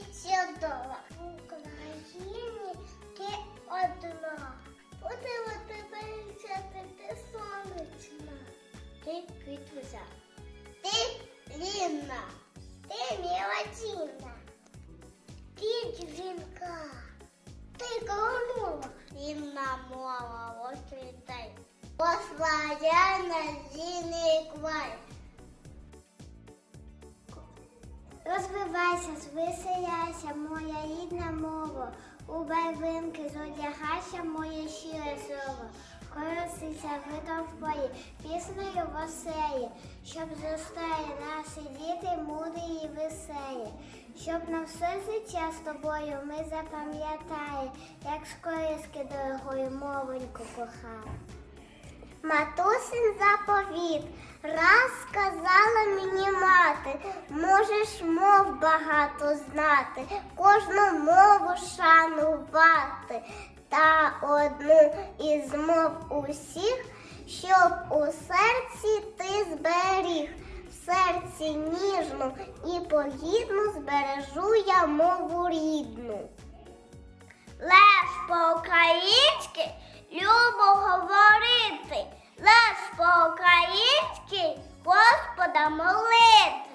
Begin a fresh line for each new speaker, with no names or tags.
мова, ти чудова. В Україні ти одна. Будемо тебе вчити, ти сонячна. Ти квітуся. Ти Лінна. Ти Мілатіна. Ти дзвінка. Ти королева. Рідна мова, ось вітай. Послаяна зіний край. Розвивайся, звеселяйся, моя рідна мова. У барвинки зодягайся, моє щире слово. Коросися видом в полі, піснею веселі, щоб зростає наші діти мудрі і веселі, щоб на все життя з тобою ми запам'ятали, як з кориски дорогою мовоньку кохали. Матусин заповіт раз мені мати, можеш мов багато знати, кожну мову шанувати та одну із мов усіх, щоб у серці ти зберіг. Серці ніжну і погідну збережу я мову рідну. Леш по-українськи любо говорити, леш по-українськи Господа молити.